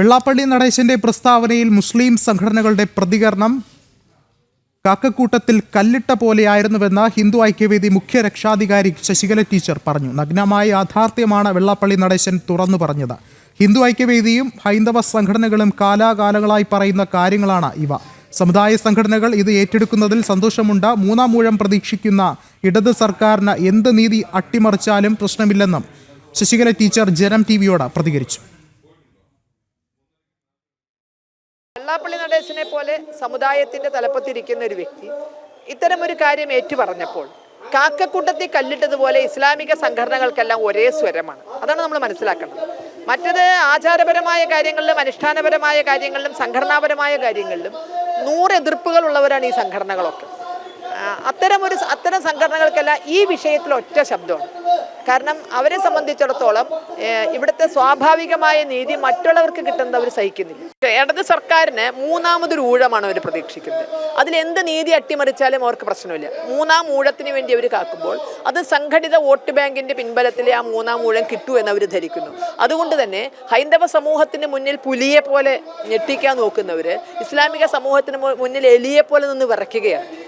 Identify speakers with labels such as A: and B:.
A: വെള്ളാപ്പള്ളി നടേശന്റെ പ്രസ്താവനയിൽ മുസ്ലിം സംഘടനകളുടെ പ്രതികരണം കാക്കക്കൂട്ടത്തിൽ കല്ലിട്ട പോലെയായിരുന്നുവെന്ന് ഹിന്ദു ഐക്യവേദി മുഖ്യ രക്ഷാധികാരി ശശികല ടീച്ചർ പറഞ്ഞു. നഗ്നമായ യാഥാർത്ഥ്യമാണ് വെള്ളാപ്പള്ളി നടേശൻ തുറന്നു പറഞ്ഞത്. ഹിന്ദു ഐക്യവേദിയും ഹൈന്ദവ സംഘടനകളും കാലാകാലങ്ങളായി പറയുന്ന കാര്യങ്ങളാണ് ഇവ. സമുദായ സംഘടനകൾ ഇത് ഏറ്റെടുക്കുന്നതിൽ സന്തോഷമുണ്ട്. മൂന്നാം മൂഴം പ്രതീക്ഷിക്കുന്ന ഇടത് സർക്കാരിന് എന്ത് നീതി അട്ടിമറിച്ചാലും പ്രശ്നമില്ലെന്നും ശശികല ടീച്ചർ ജനം ടി പ്രതികരിച്ചു.
B: വെള്ളാപ്പള്ളി നടേശനെ പോലെ സമുദായത്തിന്റെ തലപ്പത്തിരിക്കുന്ന ഒരു വ്യക്തി ഇത്തരം ഒരു കാര്യം ഏറ്റുപറഞ്ഞപ്പോൾ കാക്കക്കൂട്ടത്തിൽ കല്ലിട്ടതുപോലെ ഇസ്ലാമിക സംഘടനകൾക്കെല്ലാം ഒരേ സ്വരമാണ്. അതാണ് നമ്മൾ മനസ്സിലാക്കേണ്ടത്. മറ്റത് ആചാരപരമായ കാര്യങ്ങളിലും അനുഷ്ഠാനപരമായ കാര്യങ്ങളിലും സംഘടനാപരമായ കാര്യങ്ങളിലും നൂറ് എതിർപ്പുകളുള്ളവരാണ് ഈ സംഘടനകളൊക്കെ. അത്തരം ഒരു അത്തരം സംഘടനകൾക്കെല്ലാം ഈ വിഷയത്തിൽ ഒറ്റ ശബ്ദമാണ്. കാരണം അവരെ സംബന്ധിച്ചിടത്തോളം ഇവിടുത്തെ സ്വാഭാവികമായ നീതി മറ്റുള്ളവർക്ക് കിട്ടുന്നത് അവർ സഹിക്കുന്നില്ല. ഇടത് സർക്കാരിന് മൂന്നാമതൊരു ഊഴമാണ് അവർ പ്രതീക്ഷിക്കുന്നത്. അതിൽ എന്ത് നീതി അട്ടിമറിച്ചാലും അവർക്ക് പ്രശ്നമില്ല. മൂന്നാം ഊഴത്തിന് വേണ്ടി അവർ കാക്കുമ്പോൾ അത് സംഘടിത വോട്ട് ബാങ്കിന്റെ പിൻബലത്തിലെ ആ മൂന്നാം ഊഴം കിട്ടൂ എന്ന് അവർ ധരിക്കുന്നു. അതുകൊണ്ട് തന്നെ ഹൈന്ദവ സമൂഹത്തിന് മുന്നിൽ പുലിയെ പോലെ ഞെട്ടിക്കാൻ നോക്കുന്നവർ ഇസ്ലാമിക സമൂഹത്തിന് മുന്നിൽ എലിയെ പോലെ നിന്ന് വിറയ്ക്കുകയാണ്.